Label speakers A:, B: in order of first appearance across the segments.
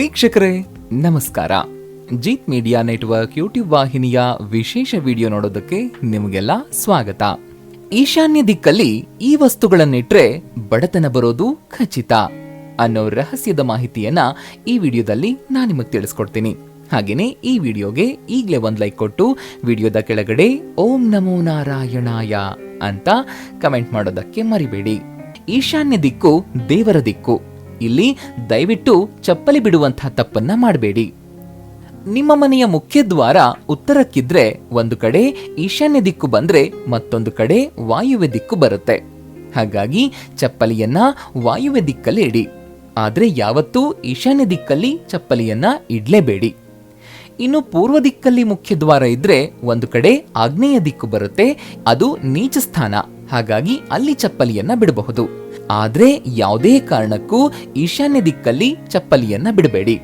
A: ವೀಕ್ಷಕರೇ, ನಮಸ್ಕಾರ. Jeet media network YouTube ವಾಹಿನಿಯ ವಿಶೇಷ ವಿಡಿಯೋ ನೋಡೋದಕ್ಕೆ ನಿಮಗೆಲ್ಲ ಸ್ವಾಗತ. ಈಶಾನ್ಯ ದಿಕ್ಕಲ್ಲಿ ಈ ವಸ್ತುಗಳನ್ನಿಟ್ರೆ ಬಡತನ ಬರೋದು ಖಚಿತ. ಅನ್ನೋ ರಹಸ್ಯದ ಮಾಹಿತಿಯನ್ನ ಈ ವಿಡಿಯೋದಲ್ಲಿ ನಾನು ನಿಮಗೆ ತಿಳಿಸ್ಕೊಡ್ತೀನಿ. ಹಾಗೇನೆ ಈ ವಿಡಿಯೋಗೆ ಈಗಲೇ ಒಂದು ಲೈಕ್ ಕೊಟ್ಟು ವಿಡಿಯೋದ ಕೆಳಗಡೆ ಓಂ ನಮೋ ನಾರಾಯಣಾಯ ಅಂತ ಕಮೆಂಟ್ ಮಾಡೋದಕ್ಕೆ ಮರಿಬೇಡಿ. ಈಶಾನ್ಯ ದಿಕ್ಕು ದೇವರ ದಿಕ್ಕು. ಇಲ್ಲಿ ದಯವಿಟ್ಟು ಚಪ್ಪಲಿ ಬಿಡುವಂತಹ ತಪ್ಪನ್ನ ಮಾಡಬೇಡಿ. ನಿಮ್ಮ ಮನೆಯ ಮುಖ್ಯ ದ್ವಾರ ಉತ್ತರಕ್ಕಿದ್ರೆ ಒಂದು ಕಡೆ ಈಶಾನ್ಯ ದಿಕ್ಕು ಬಂದ್ರೆ ಮತ್ತೊಂದು ಕಡೆ ವಾಯುವ್ಯ ದಿಕ್ಕು ಬರುತ್ತೆ. ಹಾಗಾಗಿ ಚಪ್ಪಲಿಯನ್ನ ವಾಯುವ್ಯ ದಿಕ್ಕಲ್ಲಿ ಇಡಿ. ಆದರೆ ಯಾವತ್ತೂ ಈಶಾನ್ಯ ದಿಕ್ಕಲ್ಲಿ ಚಪ್ಪಲಿಯನ್ನ ಇಡಲೇಬೇಡಿ. ಇನ್ನು ಪೂರ್ವ ದಿಕ್ಕಲ್ಲಿ ಮುಖ್ಯ ದ್ವಾರ ಇದ್ರೆ ಒಂದು ಕಡೆ ಆಗ್ನೇಯ ದಿಕ್ಕು ಬರುತ್ತೆ, ಅದು ನೀಚ ಸ್ಥಾನ ಹಾಗಾಗಿ ಅಲ್ಲಿ ಚಪ್ಪಲಿಯನ್ನ ಬಿಡಬಹುದು. ಆದ್ರೆ ಯಾವುದೇ ಕಾರಣಕ್ಕೂ ಈಶಾನ್ಯ ದಿಕ್ಕಲ್ಲಿ ಚಪ್ಪಲಿಯನ್ನ ಬಿಡಬೇಡಿ.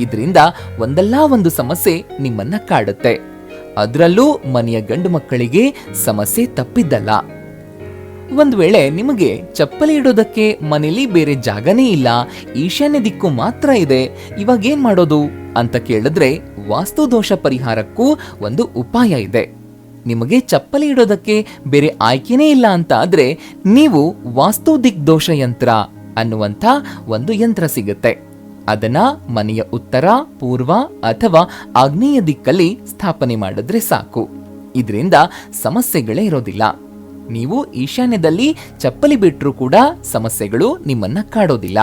A: ಇದರಿಂದ ಒಂದಲ್ಲ ಒಂದು ಸಮಸ್ಯೆ ನಿಮ್ಮನ್ನ ಕಾಡುತ್ತೆ. ಅದರಲ್ಲೂ ಮನೆಯ ಗಂಡು ಮಕ್ಕಳಿಗೆ ಸಮಸ್ಯೆ ತಪ್ಪಿದ್ದಲ್ಲ. ಒಂದು ವೇಳೆ ನಿಮಗೆ ಚಪ್ಪಲಿ ಇಡೋದಕ್ಕೆ ಮನೇಲಿ ಬೇರೆ ಜಾಗನೇ ಇಲ್ಲ, ಈಶಾನ್ಯ ದಿಕ್ಕು ಮಾತ್ರ ಇದೆ, ಇವಾಗ ಏನ್ ಮಾಡೋದು? ಅಂತ ಕೇಳಿದ್ರೆ ವಾಸ್ತು ದೋಷ ಪರಿಹಾರಕ್ಕೂ ಒಂದು ಉಪಾಯ ಇದೆ. ನಿಮಗೆ ಚಪ್ಪಲಿ ಇಡೋದಕ್ಕೆ ಬೇರೆ ಆಯ್ಕೆನೇ ಇಲ್ಲ ಅಂತ ಆದ್ರೆ ನೀವು ವಾಸ್ತು ದಿಕ್ ದೋಷ ಯಂತ್ರ ಅನ್ನುವಂಥ ಒಂದು ಯಂತ್ರ ಸಿಗುತ್ತೆ. ಅದನ್ನ ಮನೆಯ ಉತ್ತರ, ಪೂರ್ವ ಅಥವಾ ಆಗ್ನೇಯ ದಿಕ್ಕಲ್ಲಿ ಸ್ಥಾಪನೆ ಮಾಡಿದ್ರೆ ಸಾಕು. ಇದರಿಂದ ಸಮಸ್ಯೆಗಳೇ ಇರೋದಿಲ್ಲ. ನೀವು ಈಶಾನ್ಯದಲ್ಲಿ ಚಪ್ಪಲಿ ಬಿಟ್ಟರೂ ಕೂಡ ಸಮಸ್ಯೆಗಳು ನಿಮ್ಮನ್ನ ಕಾಡೋದಿಲ್ಲ.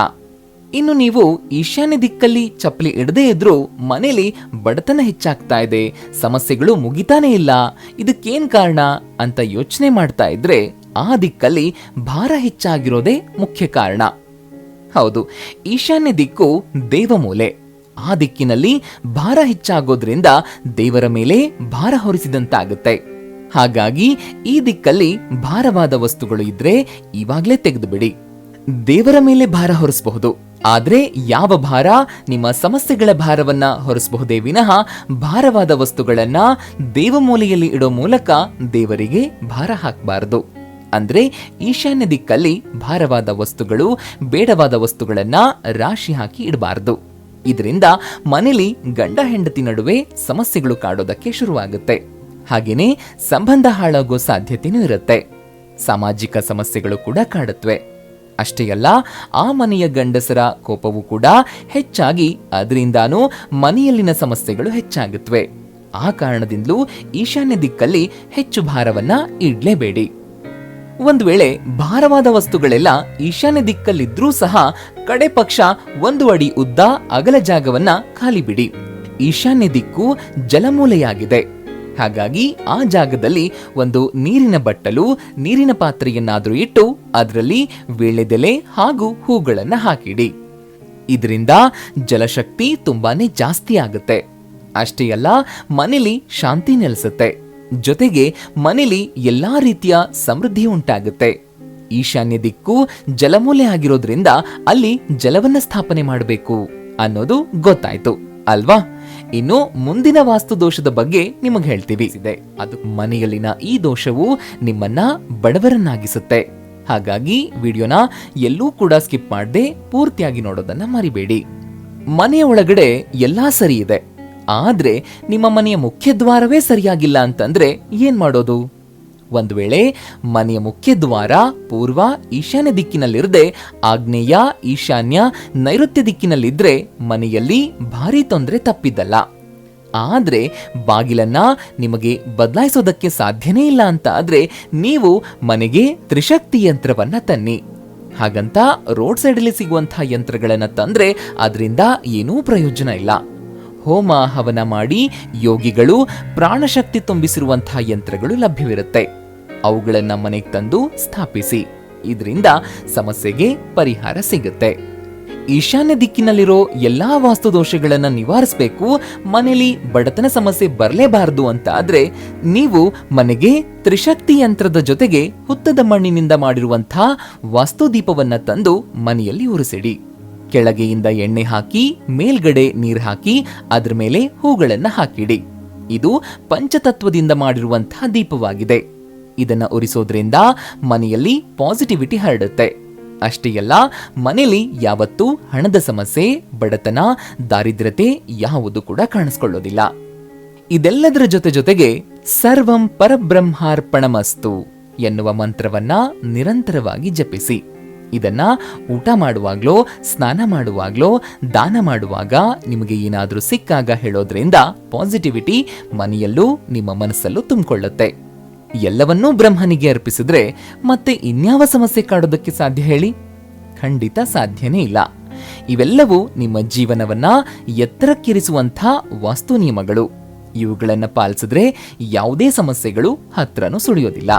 A: ಇನ್ನು ನೀವು ಈಶಾನ್ಯ ದಿಕ್ಕಲ್ಲಿ ಚಪ್ಪಲಿ ಇಡದೇ ಇದ್ರೂ ಮನೇಲಿ ಬಡತನ ಹೆಚ್ಚಾಗ್ತಾ ಇದೆ. ಸಮಸ್ಯೆಗಳು ಮುಗಿತಾನೇ ಇಲ್ಲ. ಇದಕ್ಕೇನ್ ಕಾರಣ ಅಂತ ಯೋಚನೆ ಮಾಡ್ತಾ ಇದ್ರೆ ಆ ದಿಕ್ಕಲ್ಲಿ ಭಾರ ಹೆಚ್ಚಾಗಿರೋದೇ ಮುಖ್ಯ ಕಾರಣ. ಹೌದು, ಈಶಾನ್ಯ ದಿಕ್ಕು ದೇವಮೂಲೆ. ಆ ದಿಕ್ಕಿನಲ್ಲಿ ಭಾರ ಹೆಚ್ಚಾಗೋದ್ರಿಂದ ದೇವರ ಮೇಲೆ ಭಾರ ಹೊರಿಸಿದಂತಾಗುತ್ತೆ. ಹಾಗಾಗಿ ಈ ದಿಕ್ಕಲ್ಲಿ ಭಾರವಾದ ವಸ್ತುಗಳು ಇದ್ರೆ ಇವಾಗ್ಲೇ ತೆಗೆದುಬಿಡಿ. ದೇವರ ಮೇಲೆ ಭಾರ ಹೊರಿಸಬಹುದು. ಆದ್ರೆ ಯಾವ ಭಾರ? ನಿಮ್ಮ ಸಮಸ್ಯೆಗಳ ಭಾರವನ್ನ ಹೊರಿಸಬಹುದೇ ವಿನಃ ಭಾರವಾದ ವಸ್ತುಗಳನ್ನ ದೇವಮೂಲೆಯಲ್ಲಿ ಇಡೋ ಮೂಲಕ ದೇವರಿಗೆ ಭಾರ ಹಾಕಬಾರದು. ಅಂದ್ರೆ ಈಶಾನ್ಯ ದಿಕ್ಕಲ್ಲಿ ಭಾರವಾದ ವಸ್ತುಗಳು, ಬೇಡವಾದ ವಸ್ತುಗಳನ್ನ ರಾಶಿ ಹಾಕಿ ಇಡಬಾರದು. ಇದರಿಂದ ಮನೇಲಿ ಗಂಡ ಹೆಂಡತಿ ನಡುವೆ ಸಮಸ್ಯೆಗಳು ಕಾಡೋದಕ್ಕೆ ಶುರುವಾಗುತ್ತೆ. ಹಾಗೆಯೇ ಸಂಬಂಧ ಹಾಳಾಗೋ ಸಾಧ್ಯತೆಯೂ ಇರುತ್ತೆ. ಸಾಮಾಜಿಕ ಸಮಸ್ಯೆಗಳು ಕೂಡ ಕಾಡುತ್ತವೆ ಅಷ್ಟೇ ಅಲ್ಲ, ಆ ಮನೆಯ ಗಂಡಸರ ಕೋಪವು ಕೂಡ ಹೆಚ್ಚಾಗಿ ಅದರಿಂದಾನೂ ಮನೆಯಲ್ಲಿನ ಸಮಸ್ಯೆಗಳು ಹೆಚ್ಚಾಗುತ್ತವೆ. ಆ ಕಾರಣದಿಂದಲೂ ಈಶಾನ್ಯ ದಿಕ್ಕಲ್ಲಿ ಹೆಚ್ಚು ಭಾರವನ್ನ ಇಡ್ಲೇಬೇಡಿ. ಒಂದು ವೇಳೆ ಭಾರವಾದ ವಸ್ತುಗಳೆಲ್ಲ ಈಶಾನ್ಯ ದಿಕ್ಕಲ್ಲಿದ್ರೂ ಸಹ ಕಡೆ ಪಕ್ಷ ಒಂದು ಅಡಿ ಉದ್ದ ಅಗಲ ಜಾಗವನ್ನ ಖಾಲಿ ಬಿಡಿ. ಈಶಾನ್ಯ ದಿಕ್ಕು ಜಲಮೂಲೆಯಾಗಿದೆ. ಹಾಗಾಗಿ ಆ ಜಾಗದಲ್ಲಿ ಒಂದು ನೀರಿನ ಬಟ್ಟಲು, ನೀರಿನ ಪಾತ್ರೆಯನ್ನಾದರೂ ಇಟ್ಟು ಅದರಲ್ಲಿ ವೇಳೆದೆಲೆ ಹಾಗೂ ಹೂಗಳನ್ನು ಹಾಕಿಡಿ. ಇದರಿಂದ ಜಲಶಕ್ತಿ ತುಂಬಾನೇ ಜಾಸ್ತಿ ಆಗುತ್ತೆ. ಅಷ್ಟೇ ಅಲ್ಲ, ಮನೇಲಿ ಶಾಂತಿ ನೆಲೆಸುತ್ತೆ. ಜೊತೆಗೆ ಮನೇಲಿ ಎಲ್ಲಾ ರೀತಿಯ ಸಮೃದ್ಧಿ ಉಂಟಾಗುತ್ತೆ. ಈಶಾನ್ಯ ದಿಕ್ಕು ಜಲಮೂಲೆ ಆಗಿರೋದ್ರಿಂದ ಅಲ್ಲಿ ಜಲವನ್ನ ಸ್ಥಾಪನೆ ಮಾಡಬೇಕು ಅನ್ನೋದು ಗೊತ್ತಾಯ್ತು, ಅಲ್ವಾ? ಇನ್ನು ಮುಂದಿನ ವಾಸ್ತು ದೋಷದ ಬಗ್ಗೆ ನಿಮಗೆ ಹೇಳ್ತೀವಿ. ಇದೆ ಅದು ಮನೆಯಲ್ಲಿನ ಈ ದೋಷವು ನಿಮ್ಮನ್ನ ಬಡವರನ್ನಾಗಿಸುತ್ತೆ. ಹಾಗಾಗಿ ವಿಡಿಯೋನ ಎಲ್ಲೂ ಕೂಡ ಸ್ಕಿಪ್ ಮಾಡದೆ ಪೂರ್ತಿಯಾಗಿ ನೋಡೋದನ್ನ ಮರಿಬೇಡಿ. ಮನೆಯ ಒಳಗಡೆ ಎಲ್ಲಾ ಸರಿ ಇದೆ. ಆದ್ರೆ ನಿಮ್ಮ ಮನೆಯ ಮುಖ್ಯ ದ್ವಾರವೇ ಸರಿಯಾಗಿಲ್ಲ ಅಂತಂದ್ರೆ ಏನ್ ಮಾಡೋದು? ಒಂದು ವೇಳೆ ಮನೆಯ ಮುಖ್ಯ ದ್ವಾರ, ಪೂರ್ವ ಈಶಾನ್ಯ ದಿಕ್ಕಿನಲ್ಲಿರದೆ, ಆಗ್ನೇಯ, ಈಶಾನ್ಯ, ನೈಋತ್ಯ ದಿಕ್ಕಿನಲ್ಲಿದ್ದರೆ ಮನೆಯಲ್ಲಿ ಭಾರಿ ತೊಂದರೆ ತಪ್ಪಿದ್ದಲ್ಲ. ಆದರೆ ಬಾಗಿಲನ್ನ ನಿಮಗೆ ಬದಲಾಯಿಸೋದಕ್ಕೆ ಸಾಧ್ಯನೇ ಇಲ್ಲ ಅಂತ ಆದರೆ ನೀವು ಮನೆಗೆ ತ್ರಿಶಕ್ತಿ ಯಂತ್ರವನ್ನು ತನ್ನಿ. ಹಾಗಂತ ರೋಡ್ ಸೈಡಲ್ಲಿ ಸಿಗುವಂತಹ ಯಂತ್ರಗಳನ್ನು ತಂದರೆ ಅದರಿಂದ ಏನೂ ಪ್ರಯೋಜನ ಇಲ್ಲ. ಹೋಮ ಹವನ ಮಾಡಿ ಯೋಗಿಗಳು ಪ್ರಾಣಶಕ್ತಿ ತುಂಬಿಸಿರುವಂತಹ ಯಂತ್ರಗಳು ಲಭ್ಯವಿರುತ್ತೆ. ಅವುಗಳನ್ನ ಮನೆಗೆ ತಂದು ಸ್ಥಾಪಿಸಿ. ಇದರಿಂದ ಸಮಸ್ಯೆಗೆ ಪರಿಹಾರ ಸಿಗುತ್ತೆ. ಈಶಾನ್ಯ ದಿಕ್ಕಿನಲ್ಲಿರೋ ಎಲ್ಲಾ ವಾಸ್ತು ದೋಷಗಳನ್ನು ನಿವಾರಿಸಬೇಕು ಮನೆಯಲ್ಲಿ ಬಡತನ ಸಮಸ್ಯೆ ಬರಲೇಬಾರದು ಅಂತ ಆದ್ರೆ ನೀವು ಮನೆಗೆ ತ್ರಿಶಕ್ತಿ ಯಂತ್ರದ ಜೊತೆಗೆ ಹುತ್ತದ ಮಣ್ಣಿನಿಂದ ಮಾಡಿರುವಂತಹ ವಾಸ್ತು ದೀಪವನ್ನ ತಂದು ಮನೆಯಲ್ಲಿ ಉರಿಸಿಡಿ. ಕೆಳಗೆಯಿಂದ ಎಣ್ಣೆ ಹಾಕಿ, ಮೇಲ್ಗಡೆ ನೀರು ಹಾಕಿ, ಅದ್ರ ಮೇಲೆ ಹೂಗಳನ್ನು ಹಾಕಿಡಿ. ಇದು ಪಂಚತತ್ವದಿಂದ ಮಾಡಿರುವಂತಹ ದೀಪವಾಗಿದೆ. ಇದನ್ನ ಉರಿಸೋದ್ರಿಂದ ಮನೆಯಲ್ಲಿ ಪಾಸಿಟಿವಿಟಿ ಹರಡುತ್ತೆ. ಅಷ್ಟೇ ಅಲ್ಲ, ಮನೆಯಲ್ಲಿ ಯಾವತ್ತೂ ಹಣದ ಸಮಸ್ಯೆ, ಬಡತನ, ದಾರಿದ್ರ್ಯತೆ ಯಾವುದು ಕೂಡ ಕಾಣಿಸ್ಕೊಳ್ಳೋದಿಲ್ಲ. ಇದೆಲ್ಲದರ ಜೊತೆ ಜೊತೆಗೆ ಸರ್ವಂ ಪರಬ್ರಹ್ಮಾರ್ಪಣಮಸ್ತು ಎನ್ನುವ ಮಂತ್ರವನ್ನ ನಿರಂತರವಾಗಿ ಜಪಿಸಿ. ಇದನ್ನ ಊಟ ಮಾಡುವಾಗ್ಲೋ, ಸ್ನಾನ ಮಾಡುವಾಗ್ಲೋ, ದಾನ ಮಾಡುವಾಗ ನಿಮಗೆ ಏನಾದರೂ ಸಿಕ್ಕಾಗ ಹೇಳೋದ್ರಿಂದ ಪಾಸಿಟಿವಿಟಿ ಮನೆಯಲ್ಲೂ ನಿಮ್ಮ ಮನಸ್ಸಲ್ಲೂ ತುಂಬಿಕೊಳ್ಳುತ್ತೆ. ಎಲ್ಲವನ್ನೂ ಬ್ರಹ್ಮನಿಗೆ ಅರ್ಪಿಸಿದ್ರೆ ಮತ್ತೆ ಇನ್ಯಾವ ಸಮಸ್ಯೆ ಕಾಡೋದಕ್ಕೆ ಸಾಧ್ಯ ಹೇಳಿ? ಖಂಡಿತ ಸಾಧ್ಯನೇ ಇಲ್ಲ. ಇವೆಲ್ಲವೂ ನಿಮ್ಮ ಜೀವನವನ್ನ ಎತ್ತರಕ್ಕಿರಿಸುವಂಥ ವಾಸ್ತು ನಿಯಮಗಳು. ಇವುಗಳನ್ನು ಪಾಲಿಸಿದ್ರೆ ಯಾವುದೇ ಸಮಸ್ಯೆಗಳು ಹತ್ರನೂ ಸುಳಿಯೋದಿಲ್ಲ.